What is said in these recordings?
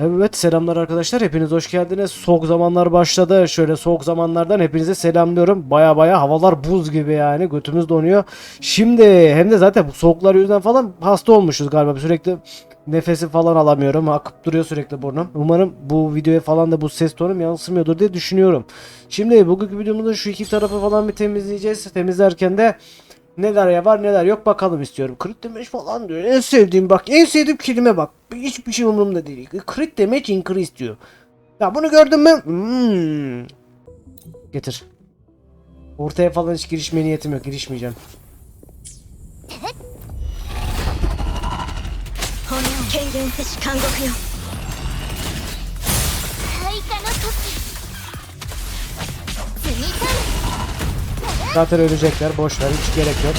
Evet selamlar arkadaşlar hepiniz hoş geldiniz. Soğuk zamanlar başladı. Şöyle soğuk zamanlardan hepinize selamlıyorum. Baya baya havalar buz gibi yani götümüz donuyor. Şimdi hem de zaten bu soğuklar yüzünden falan hasta olmuşuz galiba. Sürekli nefesi falan alamıyorum. Akıp duruyor sürekli burnum. Umarım bu videoya falan da bu ses tonum yansımıyordur diye düşünüyorum. Şimdi bugünkü videomuzda şu iki tarafı falan bir temizleyeceğiz. Temizlerken de neler ya var neler yok bakalım istiyorum. Crit damage falan diyor. En sevdiğim bak en sevdiğim kelime bak. Hiçbir şey umurumda değil. Crit damage increase diyor. Ya bunu gördün mü? Hmm. Getir. Ortaya falan hiç girişmeye niyetim yok. Girişmeyeceğim. Zaten ölecekler. Boş ver. Hiç gerek yok.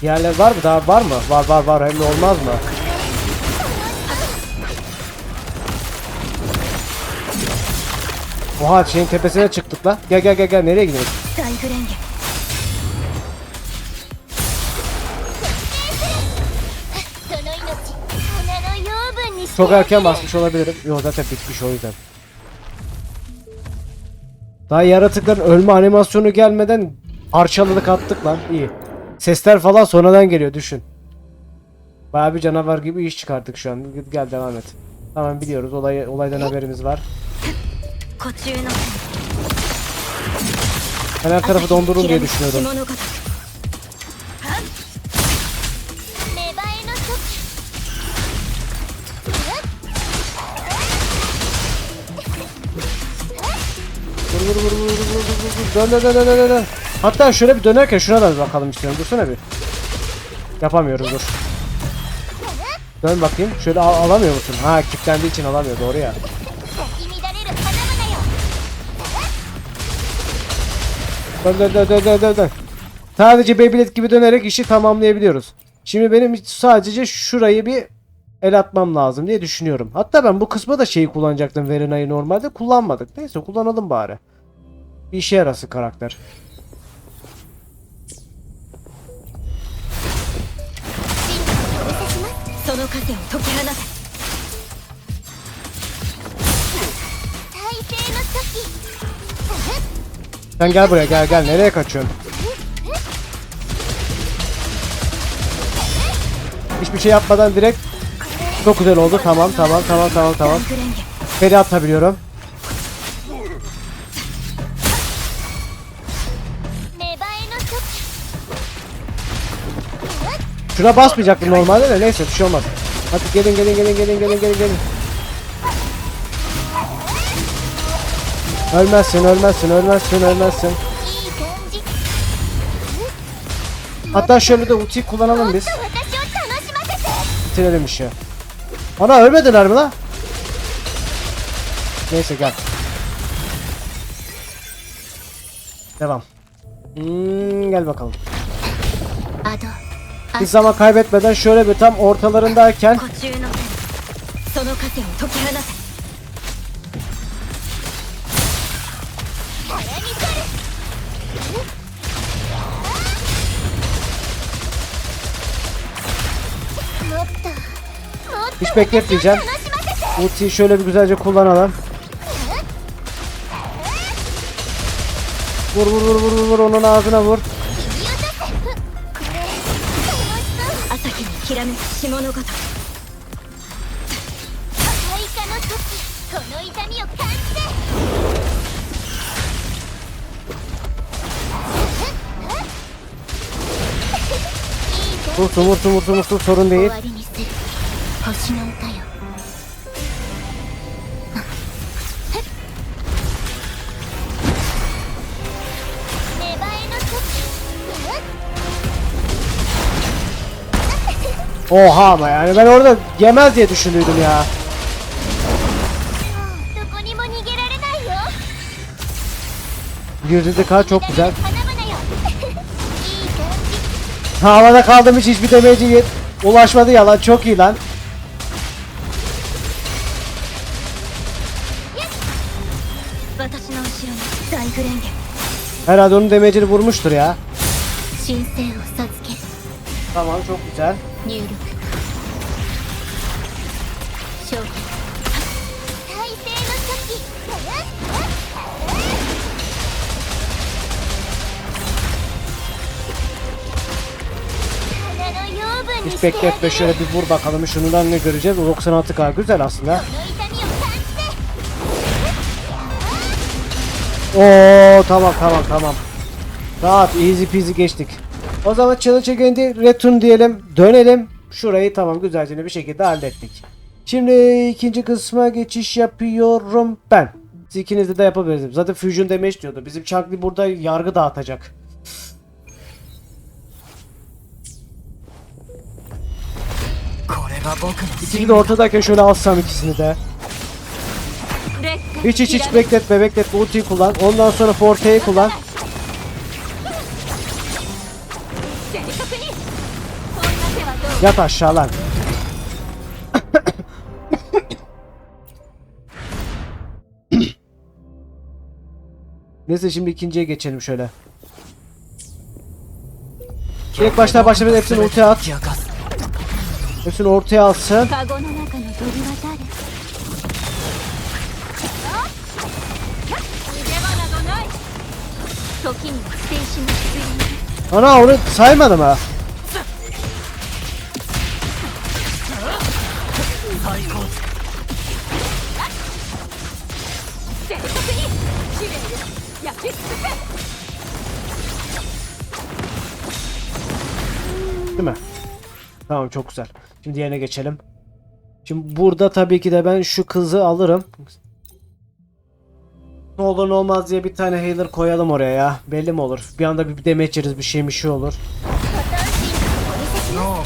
Diğerler var mı? Daha var mı? Var var var. Hem de olmaz mı? Oha şeyin tepesine çıktık la. Gel gel gel gel. Nereye gidiyoruz? Çok erken basmış olabilirim. Yok zaten bitmiş o yüzden. Daha yaratıkların ölme animasyonu gelmeden parçaladık attık lan. İyi. Sesler falan sonradan geliyor düşün. Bayağı bir canavar gibi iş çıkarttık şu an. Gel devam et. Tamam biliyoruz. Olay, olaydan haberimiz var. Her tarafı dondurun diye düşünüyordum. vur vur vur vur vur vur. Dön dön dön dön dön. Hatta şöyle bir dönerken şuna da bakalım istiyorum. Dursana bir. Yapamıyorum dur. Dön bakayım. Şöyle al alamıyor musun? Ha kilitlendiği için alamıyor. Doğru ya. Dön dön dön dön dön dön. Sadece Beyblade gibi dönerek işi tamamlayabiliyoruz. Şimdi benim sadece şurayı bir el atmam lazım diye düşünüyorum. Hatta ben bu kısma da şeyi kullanacaktım Verina'yı normalde kullanmadık. Neyse kullanalım bari. Bir işe yarası karakter. Sen gel buraya gel gel nereye kaçıyorsun? Hiçbir şey yapmadan direkt çok güzel oldu tamam tamam tamam tamam tamam. Feri atabiliyorum. Şuna basmayacaktım normalde de neyse bir şey olmaz. Hadi gelin gelin gelin gelin gelin gelin gelin. Ölmezsin ölmezsin ölmezsin ölmezsin. Hatta şöyle de ultiyi kullanalım biz. Bitirelim işi. Ana ölmediler mi lan? Neyse gel. Devam. Hmm, gel bakalım. Adı. Hiç zaman kaybetmeden şöyle bir tam ortalarındayken Hiç bekletmeyeceğim. Ultiyi şöyle bir güzelce kullanalım. Vur vur vur vur vur onun ağzına vur. 先にきらめく霜のごとイカの時この痛みを感じて。積もるもるもるもる。んでえ Oha ama yani ben orada yemez diye düşünüyordum ya. Girdi kal çok güzel. Havada kaldım hiç hiçbir demeci ulaşmadı ya lan çok iyi lan. Herhalde onun demecini vurmuştur ya. Tamam çok güzel. 入力 消極体勢の時花の養分に Hiç してあげる bekletme şöyle bir vur bakalım şundan ne göreceğiz. O 96k güzel aslında. この痛みを感じて Oo tamam tamam tamam. Rahat easy peasy geçtik. O zaman challenge again'de return diyelim. Dönelim. Şurayı tamam güzelce bir şekilde hallettik. Şimdi ikinci kısma geçiş yapıyorum ben. Siz ikiniz de yapabilirsiniz. Zaten Fusion damage diyordu. Bizim Chunkly burada yargı dağıtacak. İkini de ortadayken şöyle alsam ikisini de. Hiç hiç hiç bekletme bekletme ultiyi kullan. Ondan sonra forteyi kullan. Yat aşağı lan. Neyse şimdi ikinciye geçelim şöyle. Direkt başlar başlamaz hepsini ortaya at. Hepsini ortaya atsın. Ana onu saymadım ha. Değil mi? Tamam çok güzel. Şimdi diğerine geçelim. Şimdi burada tabii ki de ben şu kızı alırım. Ne olur ne olmaz diye bir tane healer koyalım oraya ya. Belli mi olur? Bir anda bir damage yeriz bir şey bir şey olur. 脳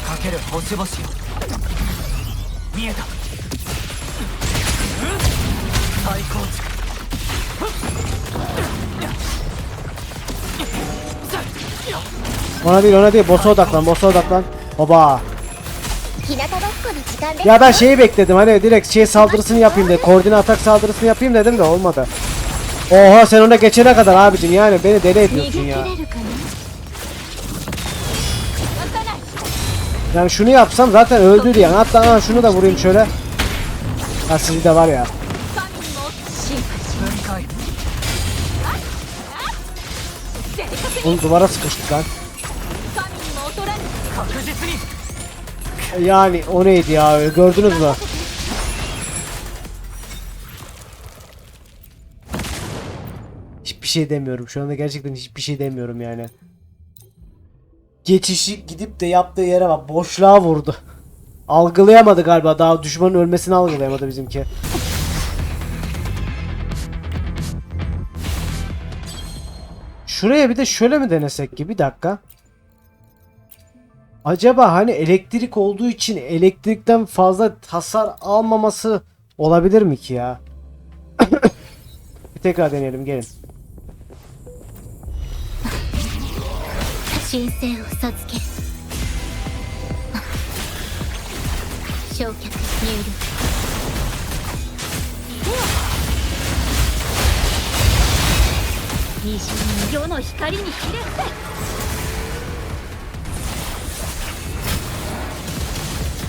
Ona değil ona değil. Boss'a odaklan. Boss'a odaklan. Hoba. Ya ben şeyi bekledim hani direkt şey saldırısını yapayım de koordine atak saldırısını yapayım dedim de olmadı. Oha sen ona geçene kadar abicim yani beni deli ediyorsun ya. Yani şunu yapsam zaten öldüydü yani. Hatta ha, şunu da vurayım şöyle. Ha sizi de var ya. Bunu duvara sıkıştık lan. Yani o neydi ya gördünüz mü? Hiçbir şey demiyorum. Şu anda gerçekten hiçbir şey demiyorum yani. Geçişi gidip de yaptığı yere bak boşluğa vurdu. Algılayamadı galiba daha düşmanın ölmesini algılayamadı bizimki. Şuraya bir de şöyle mi denesek ki bir dakika. Acaba hani elektrik olduğu için elektrikten fazla hasar almaması olabilir mi ki ya? bir tekrar deneyelim gelin.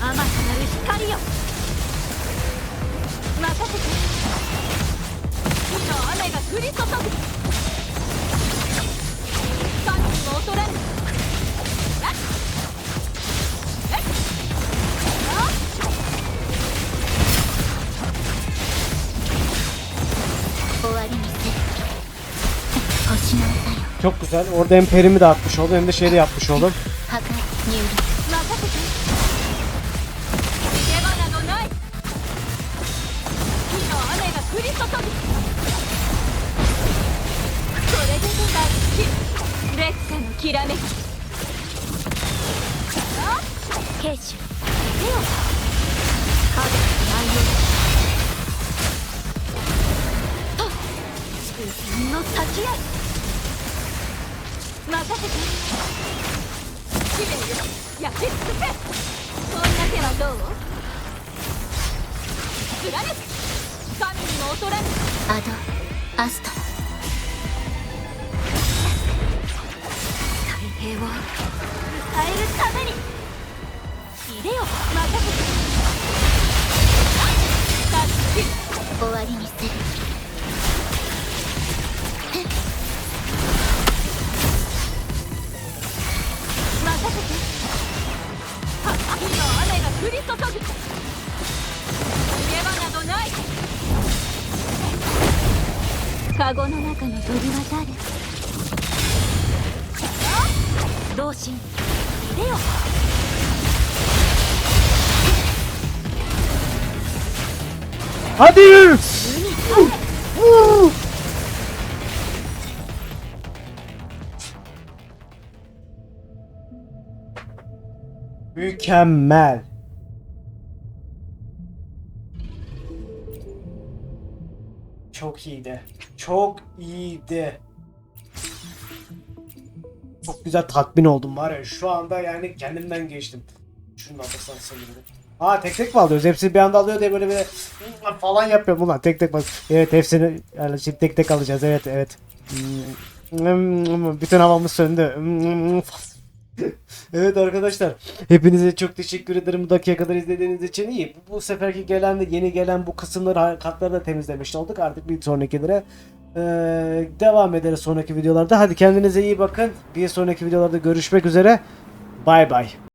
神聖を授ける焼却入力虹に世の光にひれ伏せあまたなる光よ任せて火の雨が降り注ぐ神にも劣らぬ終わりにせ星の歌よ Çok güzel. Orada hem perimi de atmış oldum hem de şey de yapmış oldum. きらめき兵手手を影内容自分の先へ任せてきれいよ焼き尽く。せそんな手はどう貫く神にも劣らぬアドアスト。ラを変えるために。入れよ任せて。終わりにする同心でよ Hadi! Mükemmel. Çok iyiydi. Çok iyiydi. Çok güzel tatmin oldum var ya şu anda yani kendimden geçtim. Şunu da alırsan sevinirim. Aa tek tek mi alıyoruz? Hepsini bir anda alıyor diye böyle bir falan yapıyorum ulan tek tek bak. Evet hepsini yani şimdi tek tek alacağız evet evet. Bütün havamız söndü. evet arkadaşlar hepinize çok teşekkür ederim bu dakika kadar izlediğiniz için iyi. Bu seferki gelen de yeni gelen bu kısımları kartları da temizlemiş olduk artık bir sonrakilere ee, devam ederiz sonraki videolarda. Hadi kendinize iyi bakın. Bir sonraki videolarda görüşmek üzere. Bay bay.